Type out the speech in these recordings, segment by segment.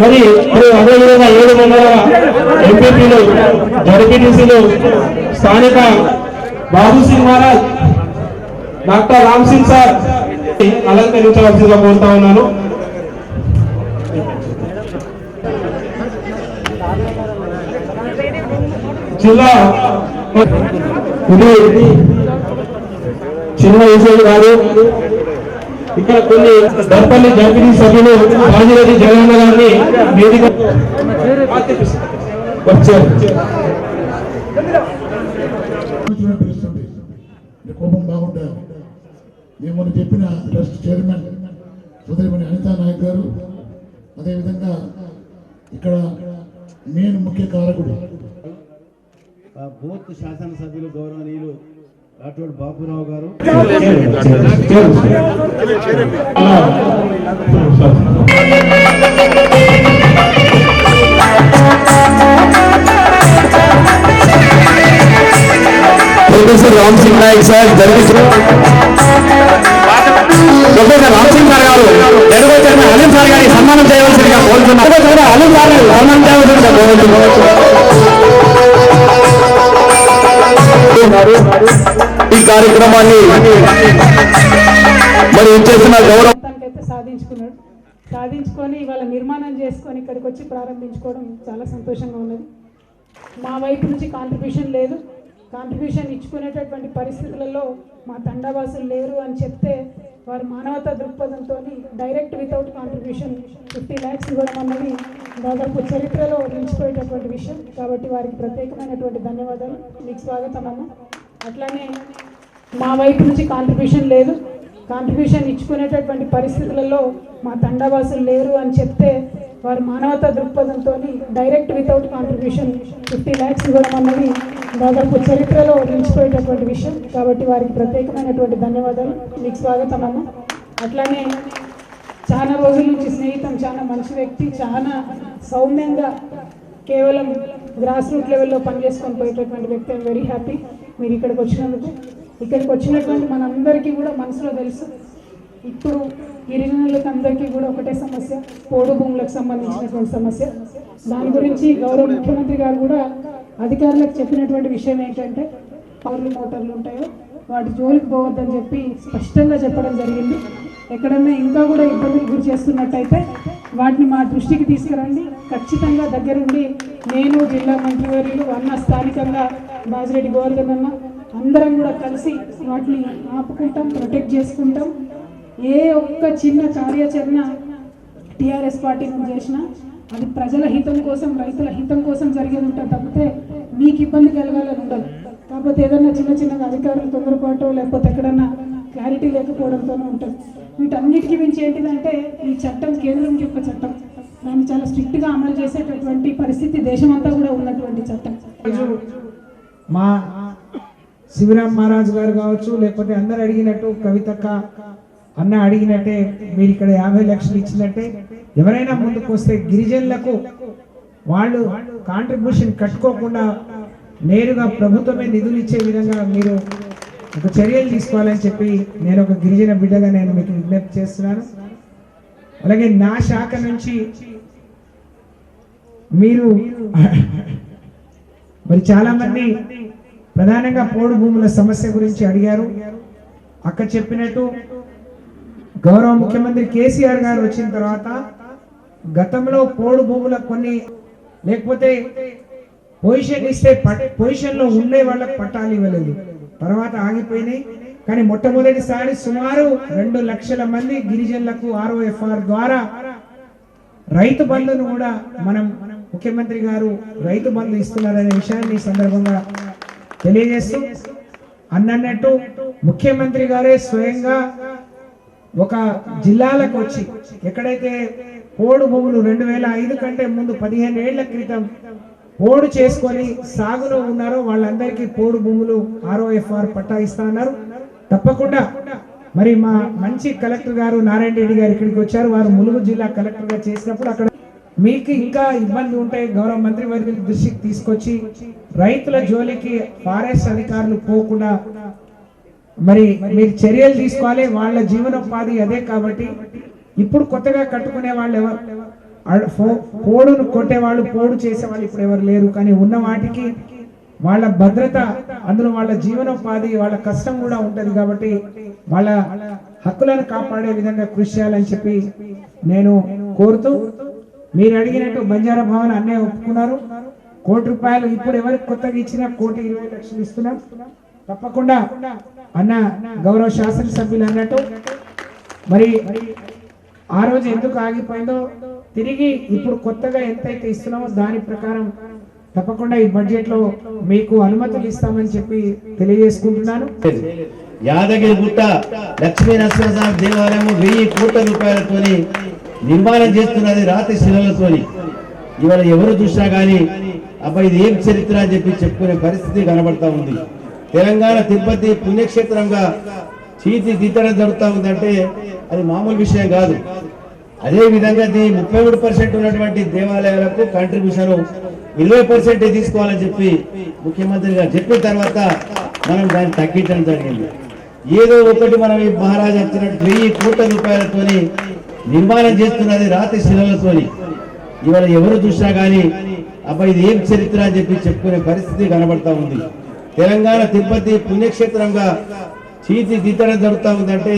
మరి ఇప్పుడు అదేవిధంగా ఏడు మండల ఎంపీపీలు జడ్పీటీసీలు స్థానిక బాబు సింగ్ మహారాజ్ డాక్టర్ రామ్ సింగ్ సార్ అలంకరించవలసిందిగా కోరుతా ఉన్నాను. జిల్లా ఇది చిన్న విషయం కాదు ఇక్కడ కొన్ని దర్పల్లి జడ్పీ సభ్యులు రాజిరెడ్డి జగన్ గారిని వేదిక వచ్చారు. కోపం మేము మొన్న చెప్పిన ట్రస్ట్ చైర్మన్ సుధీమణి అనితా నాయక్ గారు అదేవిధంగా ఇక్కడ మెయిన్ ముఖ్య కారకుడు. ఆ బూత్ శాసనసభ్యులు గౌరవనీయులు రాఠోడ్ బాబురావు గారు. Professor Ram Singh Naik sir Jagadishwara professor Ram Singh sir గారు తెలుగు చైర్మన్ అలీం సార్ గారి సన్మానం చేయవలసిందిగా కోరుతున్నారు తెలుగు అలీం సార్ గారికి సన్మానం చేయవలసిందిగా కోరుతున్నారు ఈ కార్యక్రమాన్ని మరి చేసిన గౌరవం సాధించుకున్నాడు. సాధించుకొని ఇవాళ నిర్మాణం చేసుకొని ఇక్కడికి వచ్చి ప్రారంభించుకోవడం చాలా సంతోషంగా ఉన్నది. మా వైపు నుంచి కాంట్రిబ్యూషన్ లేదు. కాంట్రిబ్యూషన్ ఇచ్చుకునేటటువంటి పరిస్థితులలో మా తండావాసులు లేరు అని చెప్తే వారు మానవతా దృక్పథంతో direct without contribution fifty lakhs ఇవ్వడం అన్నది దాదాపు చరిత్రలో నిలిచిపోయేటటువంటి విషయం. కాబట్టి వారికి ప్రత్యేకమైనటువంటి ధన్యవాదాలు. మీకు స్వాగతం అమ్మ అట్లానే మా వైపు నుంచి కాంట్రిబ్యూషన్ లేదు. కాంట్రిబ్యూషన్ ఇచ్చుకునేటటువంటి పరిస్థితులలో మా తండావాసులు లేరు అని చెప్తే వారు మానవతా దృక్పథంతో direct without contribution fifty lakhs ఇవ్వడం అన్నది దాదాపు చరిత్రలో నిలిచిపోయేటటువంటి విషయం. కాబట్టి వారికి ప్రత్యేకమైనటువంటి ధన్యవాదాలు. మీకు స్వాగతం అమ్మ. అట్లానే చాలా రోజుల నుంచి స్నేహితం చాలా మంచి వ్యక్తి చాలా సౌమ్యంగా కేవలం గ్రాస్ రూట్ లెవెల్లో పనిచేసుకొని పోయేటటువంటి వ్యక్తి. ఐమ్ వెరీ హ్యాపీ మీరు ఇక్కడికి వచ్చినందుకు ఇక్కడికి వచ్చినటువంటి మనందరికీ కూడా మనసులో తెలుసు. ఇప్పుడు గిరిజనులకు అందరికీ కూడా ఒకటే సమస్య పోడు భూములకు సంబంధించినటువంటి సమస్య. దాని గురించి గౌరవ ముఖ్యమంత్రి గారు కూడా అధికారులకు చెప్పినటువంటి విషయం ఏంటంటే పవర్లు మోటార్లు ఉంటాయో వాటి జోలికి పోవద్దని చెప్పి స్పష్టంగా చెప్పడం జరిగింది. ఎక్కడన్నా ఇంకా కూడా ఇబ్బందులు గురి చేస్తున్నట్టయితే వాటిని మా దృష్టికి తీసుకురండి. ఖచ్చితంగా దగ్గరుండి నేను జిల్లా మంత్రివర్యులు అన్న స్థానికంగా బాజిరెడ్డి గోవర్ధన్ అందరం కూడా కలిసి వాటిని ఆపుకుంటాం ప్రొటెక్ట్ చేసుకుంటాం. ఏ ఒక్క చిన్న కార్యాచరణ టీఆర్ఎస్ పార్టీ నుంచి చేసినా అది ప్రజల హితం కోసం రైతుల హితం కోసం జరిగేది ఉంటుంది తప్పితే మీకు ఇబ్బంది కలగాలని ఉండదు. కాకపోతే ఏదైనా చిన్న చిన్నగా అధికారులు తొందరపాటు లేకపోతే ఎక్కడన్నా క్లారిటీ లేకపోవడంతోనే ఉంటుంది. వీటన్నిటికీ మించి ఏంటిదంటే ఈ చట్టం కేంద్రం యొక్క చట్టం. దాన్ని చాలా స్ట్రిక్ట్గా అమలు చేసేటటువంటి పరిస్థితి దేశమంతా కూడా ఉన్నటువంటి చట్టం. మా శివరామ్ మహారాజ్ గారు కావచ్చు లేకపోతే అందరు అడిగినట్టు కవితక్క అన్న అడిగినట్టే మీరు ఇక్కడ యాభై లక్షలు ఇచ్చినట్టే ఎవరైనా ముందుకు వస్తే గిరిజనులకు వాళ్ళు కాంట్రిబ్యూషన్ కట్టుకోకుండా నేరుగా ప్రభుత్వమే నిధులు ఇచ్చే విధంగా మీరు ఒక చర్యలు తీసుకోవాలని చెప్పి నేను ఒక గిరిజన బిడ్డగా నేను మీకు విజ్ఞప్తి చేస్తున్నాను. అలాగే నా శాఖ నుంచి మీరు మరి చాలా మంది ప్రధానంగా పోడు భూముల సమస్య గురించి అడిగారు. అక్క చెప్పినట్టు గౌరవ ముఖ్యమంత్రి కేసీఆర్ గారు వచ్చిన తర్వాత గతంలో పోడు భూముల కొన్ని లేకపోతే పొజిషన్ ఇస్తే పొజిషన్లో ఉండే వాళ్ళకి పట్టాలు ఇవ్వలేదు. తర్వాత ఆగిపోయినాయి. కానీ మొట్టమొదటిసారి సుమారు రెండు లక్షల మంది గిరిజనులకు ఆర్ఓఎఫ్ఆర్ ద్వారా రైతు బంధును కూడా మనం ముఖ్యమంత్రి గారు రైతు బంధు ఇస్తున్నారనే విషయాన్ని సందర్భంగా తెలియజేస్తూ అన్నట్టు ముఖ్యమంత్రి గారే స్వయంగా ఒక జిల్లాలకు వచ్చి ఎక్కడైతే పోడు భూములు రెండు వేల ఐదు కంటే ముందు పదిహేను ఏళ్ళ క్రితం పోడు చేసుకొని సాగులో ఉన్నారో వాళ్ళందరికీ పోడు భూములు ఆర్ఓఎఫ్ఆర్ పట్టా ఇస్తా అన్నారు. తప్పకుండా మరి మా మంచి కలెక్టర్ గారు నారాయణ రెడ్డి గారు ఇక్కడికి వచ్చారు. వారు ములుగు జిల్లా కలెక్టర్గా చేసినప్పుడు అక్కడ మీకు ఇంకా ఇబ్బంది ఉంటే గౌరవ మంత్రి వర్గ దృష్టికి తీసుకొచ్చి రైతుల జోలికి ఫారెస్ట్ అధికారులు పోకుండా మరి మీరు చర్యలు తీసుకోవాలి వాళ్ళ జీవనోపాధి అదే కాబట్టి ఇప్పుడు కొత్తగా కట్టుకునే వాళ్ళు ఎవరు? పోడును కొట్టేవాళ్ళు పోడు చేసేవాళ్ళు ఇప్పుడు ఎవరు లేరు. కానీ ఉన్న వాటికి వాళ్ళ భద్రత అందులో వాళ్ళ జీవనోపాధి వాళ్ళ కష్టం కూడా ఉంటది కాబట్టి వాళ్ళ హక్కులను కాపాడే విధంగా కృషి చేయాలని చెప్పి నేను కోరుతూ మీరు అడిగినట్టు బంజారా భవన్ అన్నే ఒప్పుకున్నారు. కోటి రూపాయలు ఇప్పుడు ఎవరికి కొత్తగా ఇచ్చినా కోటి ఇరవై లక్షలు ఇస్తున్నాం. తప్పకుండా అన్న గౌరవ శాసనసభ్యులు అన్నట్టు. మరి ఆ రోజు ఎందుకు ఆగిపోయిందో తిరిగి ఇప్పుడు కొత్తగా ఎంతైతే ఇస్తున్నామో దాని ప్రకారం తప్పకుండా ఈ బడ్జెట్లో మీకు అనుమతులు ఇస్తామని చెప్పి తెలియజేసుకుంటున్నాను. యాదగిరి గుట్ట లక్ష్మీ నరసింహస్వామి దేవాలయం వెయ్యి కోట్ల రూపాయలతోని నిర్మాణం చేస్తున్నది రాతి శిలలతోని. ఇవాళ ఎవరు చూసినా కానీ అబ్బాయి ఇది ఏం చరిత్ర అని చెప్పి చెప్పుకునే పరిస్థితి కనబడతా ఉంది. తెలంగాణ తిరుపతి పుణ్యక్షేత్రంగా చీతి దిద్దడం జరుగుతూ ఉందంటే అది మామూలు విషయం కాదు. అదే విధంగా దీ ముప్పై మూడు పర్సెంట్ ఉన్నటువంటి దేవాలయాలకు కంట్రిబ్యూషన్ ఇరవై పర్సెంట్ తీసుకోవాలని చెప్పి ముఖ్యమంత్రి గారు చెప్పిన తర్వాత మనం దాన్ని తగ్గించడం జరిగింది. ఏదో ఒకటి మనం ఈ మహారాజా వచ్చినట్టు వెయ్యి కోట్ల రూపాయలతోని నిర్మాణం చేస్తున్నది రాతి శిలలతోని. ఇవాళ ఎవరు చూసినా కానీ అబ్బాయి ఇది ఏం చరిత్ర అని చెప్పి చెప్పుకునే పరిస్థితి కనబడతా ఉంది. తెలంగాణ తిరుపతి పుణ్యక్షేత్రంగా చీతి దిద్దడం జరుగుతూ ఉందంటే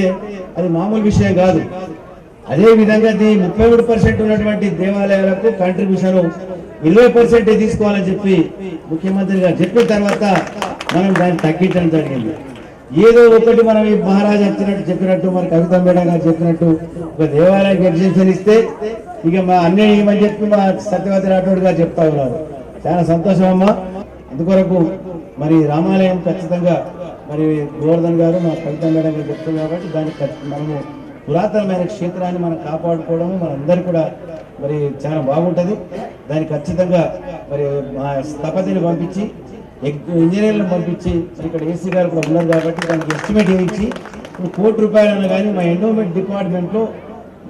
అది మామూలు విషయం కాదు. అదే విధంగా దీ ముప్పై మూడు పర్సెంట్ ఉన్నటువంటి దేవాలయాలకు కంట్రిబ్యూషన్ ఇరవై పర్సెంట్ తీసుకోవాలని చెప్పి ముఖ్యమంత్రి గారు చెప్పిన తర్వాత మనం దాన్ని తగ్గించడం జరిగింది. ఏదో ఒకటి మనం ఈ మహారాజా వచ్చినట్టు చెప్పినట్టు మన కవిత మేడం గారు చెప్పినట్టు ఒక దేవాలయానికి ఎగ్జిబిషన్ ఇస్తే ఇక మా అన్నయ్య ఏమని చెప్పి మా సత్యవతి రాఠోడ్ గారు చెప్తా ఉన్నారు. చాలా సంతోషం అమ్మా. అందుకొరకు మరి రామాలయం ఖచ్చితంగా మరి గోవర్ధన్ గారు మా కవిత మేడం గారు చెప్తారు కాబట్టి దాన్ని మనము పురాతనమైన క్షేత్రాన్ని మనం కాపాడుకోవడము మనందరూ కూడా మరి చాలా బాగుంటుంది. దాన్ని ఖచ్చితంగా మరి మా స్థపతిని పంపించి ఇంజనీర్లను పంపించి ఇక్కడ ఏసీ గారు కూడా ఉన్నారు కాబట్టి దానికి ఎస్టిమేట్ వేయించి ఇప్పుడు కోటి రూపాయలను కానీ మా ఎండోమెంట్ డిపార్ట్మెంట్లో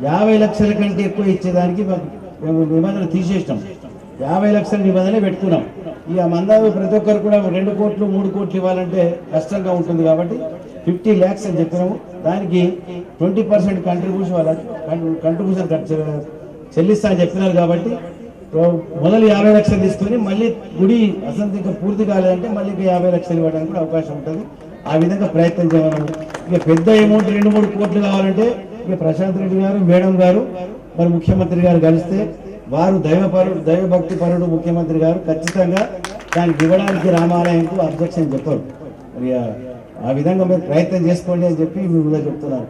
యాభై లక్షల కంటే ఎక్కువ ఇచ్చేదానికి మేము నిబంధనలు తీసేసినాం. యాభై లక్షల నిబంధన పెట్టుకున్నాం. ఇక మందాలు ప్రతి ఒక్కరు కూడా రెండు కోట్లు మూడు కోట్లు ఇవ్వాలంటే కష్టంగా ఉంటుంది కాబట్టి ఫిఫ్టీ ల్యాక్స్ అని చెప్పినాము. దానికి ట్వంటీ పర్సెంట్ కంట్రిబ్యూషన్ వాళ్ళ కంట్రిబ్యూషన్ చెల్లిస్తా అని చెప్పినారు కాబట్టి మొదలు యాభై లక్షలు తీసుకుని మళ్ళీ గుడి అసంత ఇంకా పూర్తి కాలేదంటే మళ్ళీ ఇంకా యాభై లక్షలు ఇవ్వడానికి కూడా అవకాశం ఉంటుంది. ఆ విధంగా ప్రయత్నం చేయగలము ఇక పెద్ద అమౌంట్ రెండు మూడు కోట్లు కావాలంటే ఇక ప్రశాంత్ రెడ్డి గారు మేడం గారు మరి ముఖ్యమంత్రి గారు కలిస్తే వారు దైవపరుడు దైవభక్తి పరుడు ముఖ్యమంత్రి గారు ఖచ్చితంగా దానికి ఇవ్వడానికి రామాలయంకు అబ్జెక్షన్ చెప్పారు. మరి ఆ- ఆ విధంగా మీరు ప్రయత్నం చేసుకోండి అని చెప్పి మీ ముందు చెప్తున్నారు.